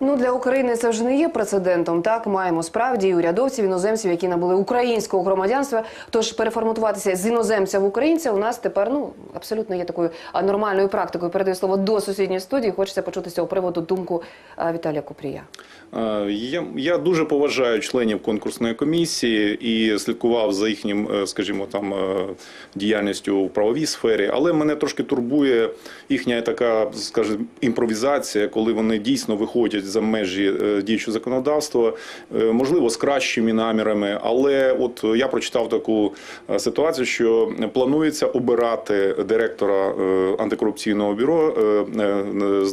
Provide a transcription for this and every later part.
Ну для України це вже не є прецедентом. Так маємо справді і урядовців, іноземців, які набули українського громадянства. Тож переформатуватися з іноземця в українця у нас тепер ну абсолютно є такою нормальною практикою. Передаю слово до сусідньої студії. Хочеться почути з цього приводу думку Віталія Купрія. Е, Я, я дуже поважаю членів конкурсної комісії і слідкував за їхнім, е, скажімо, там е, діяльністю в правовій сфері, але мене трошки турбує їхня така, скажімо, імпровізація, коли вони дійсно виходять за межі е, діючого законодавства, е, можливо, з кращими намірами. Але от я прочитав таку е, ситуацію, що планується обирати директора антикорупційного бюро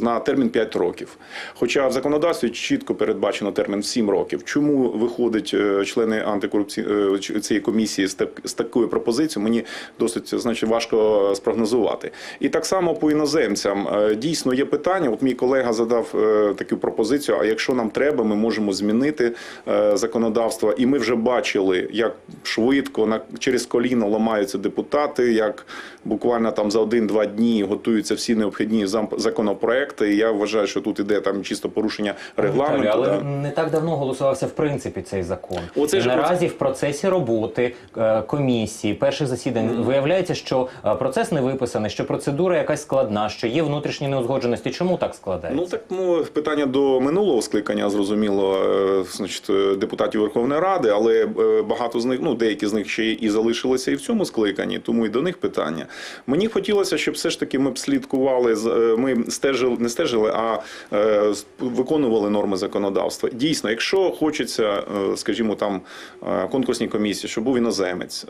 на термін 5 років. Хоча в законодавстві чітко передбачено термін 7 років. Чому виходять е, члени антикорупційної цієї комісії з такою пропозицією? Мені досить значить важко спрогнозувати. І так само по іноземцям дійсно є питання. От мій колега задав таку пропозицію. А якщо нам треба, ми можемо змінити е, законодавство. І ми вже бачили, як швидко на через коліно ламаються депутати, як буквально там за один-два дні готуються всі необхідні законопроекти. І я вважаю, що тут іде там чисто порушення регламенту. Але да. не так давно голосувався в принципі цей закон. Оце І ж- наразі в процесі роботи е, комісії, перших засідань виявляється, що е, процес не виписаний, що процедура якась складна, що є внутрішні неузгодженості. Чому так складається? Ну так ну питання до минулого скликання зрозуміло, е, значить, е, депутатів Верховної Ради, але е, багато з них, ну деякі з них ще і залишилися і в цьому скликанні, тому і до них питання. Мені хотілося, щоб все ж таки ми б слідкували ми стежили, не стежили, а виконували норми законодавства. Дійсно, якщо хочеться, скажімо, там конкурсній комісії, щоб був іноземець,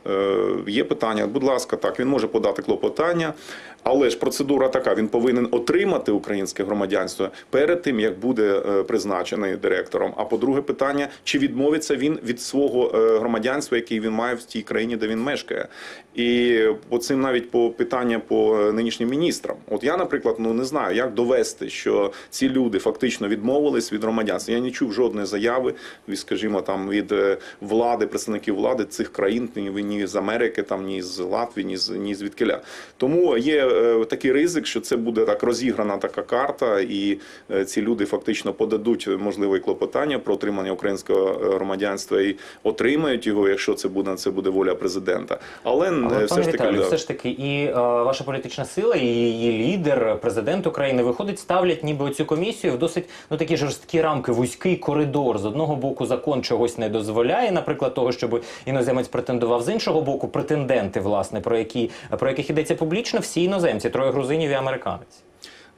є питання. Будь ласка, так він може подати клопотання, але ж процедура така: він повинен отримати українське громадянство перед тим, як буде е, призначений директором. А по-друге, питання: чи відмовиться він від свого е, громадянства, яке він має в тій країні, де він мешкає, і по цим навіть по питання по е, нинішнім міністрам. От я, наприклад, ну не знаю, як довести, що ці люди фактично відмовились від громадянства. Я не чув жодної заяви, скажімо, там від влади, представників влади цих країн, ні, з Америки, там ні з Латвії, ні з ні звідкиля. Тому є такий ризик, що це буде так розіграна така карта, і ці люди фактично подадуть е, можливе клопотання про отримання українського е, громадянства і отримають його, якщо це буде це буде воля президента. Але, е, Але, все ж таки Віталію, все ж таки, і е, ваша політична сила, і її лідер, президент України, виходить, ставлять ніби цю комісію в досить ну такі жорсткі рамки, вузький коридор. З одного боку, закон чогось не дозволяє, наприклад, того, щоб іноземець претендував. З іншого боку, претенденти, власне, про які про яких йдеться публічно, всі іноземці, троє грузинів і американець.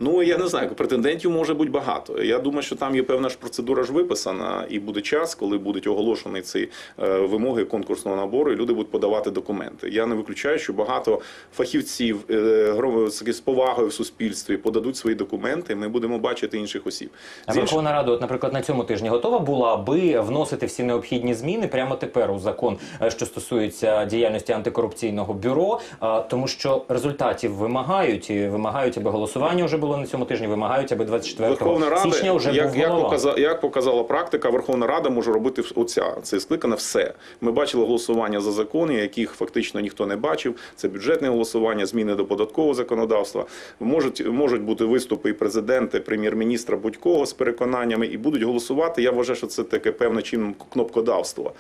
Ну я не знаю, претендентів може бути багато. Я думаю, що там є певна ж процедура ж виписана, і буде час, коли будуть оголошені ці е, вимоги конкурсного набору, і люди будуть подавати документи. Я не виключаю, що багато фахівців е, з повагою в суспільстві подадуть свої документи. і Ми будемо бачити інших осіб. А Верховна Рада, от, наприклад, на цьому тижні готова була, аби вносити всі необхідні зміни прямо тепер у закон, е, що стосується діяльності антикорупційного бюро, а, тому що результатів вимагають і вимагають, аби голосування вже було на цьому тижні. Вимагають, аби 24 Верховна Рада, січня вже як, був як, голова. показала, як показала практика, Верховна Рада може робити оця. Це скликане все. Ми бачили голосування за закони, яких фактично ніхто не бачив. Це бюджетне голосування, зміни до податкового законодавства. Можуть, можуть бути виступи і президента, і прем'єр-міністра будь-кого з переконаннями, і будуть голосувати. Я вважаю, що це таке певне чином кнопкодавство.